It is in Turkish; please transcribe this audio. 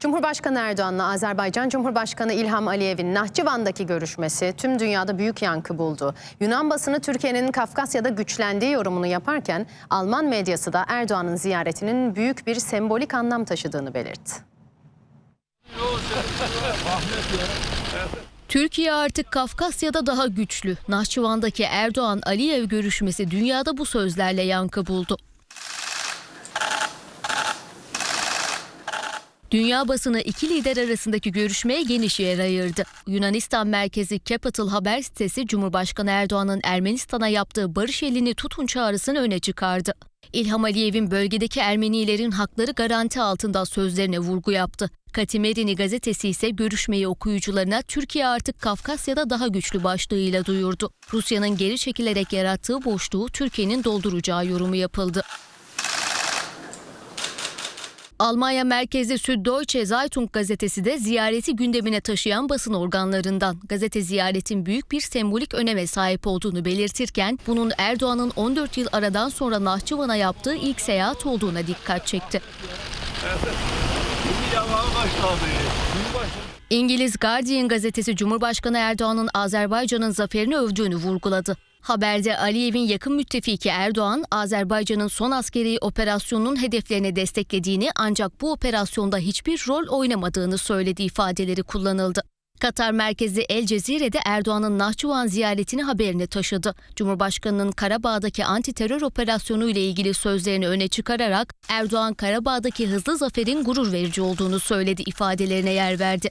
Cumhurbaşkanı Erdoğan'la Azerbaycan Cumhurbaşkanı İlham Aliyev'in Nahçıvan'daki görüşmesi tüm dünyada büyük yankı buldu. Yunan basını Türkiye'nin Kafkasya'da güçlendiği yorumunu yaparken Alman medyası da Erdoğan'ın ziyaretinin büyük bir sembolik anlam taşıdığını belirtti. Türkiye artık Kafkasya'da daha güçlü. Nahçıvan'daki Erdoğan-Aliyev görüşmesi dünyada bu sözlerle yankı buldu. Dünya basını iki lider arasındaki görüşmeye geniş yer ayırdı. Yunanistan merkezi Capital haber sitesi Cumhurbaşkanı Erdoğan'ın Ermenistan'a yaptığı barış elini tutun çağrısını öne çıkardı. İlham Aliyev'in bölgedeki Ermenilerin hakları garanti altında sözlerine vurgu yaptı. Katimerini gazetesi ise görüşmeyi okuyucularına Türkiye artık Kafkasya'da daha güçlü başlığıyla duyurdu. Rusya'nın geri çekilerek yarattığı boşluğu Türkiye'nin dolduracağı yorumu yapıldı. Almanya merkezli Süddeutsche Zeitung gazetesi de ziyareti gündemine taşıyan basın organlarından. Gazete ziyaretin büyük bir sembolik öneme sahip olduğunu belirtirken bunun Erdoğan'ın 14 yıl aradan sonra Nahçıvan'a yaptığı ilk seyahat olduğuna dikkat çekti. İngiliz Guardian gazetesi Cumhurbaşkanı Erdoğan'ın Azerbaycan'ın zaferini övdüğünü vurguladı. Haberde Aliyev'in yakın müttefiki Erdoğan, Azerbaycan'ın son askeri operasyonunun hedeflerini desteklediğini ancak bu operasyonda hiçbir rol oynamadığını söylediği ifadeleri kullanıldı. Katar merkezli El Cezire'de Erdoğan'ın Nahçıvan ziyaretini haberini taşıdı. Cumhurbaşkanının Karabağ'daki anti terör operasyonu ile ilgili sözlerini öne çıkararak Erdoğan Karabağ'daki hızlı zaferin gurur verici olduğunu söyledi ifadelerine yer verdi.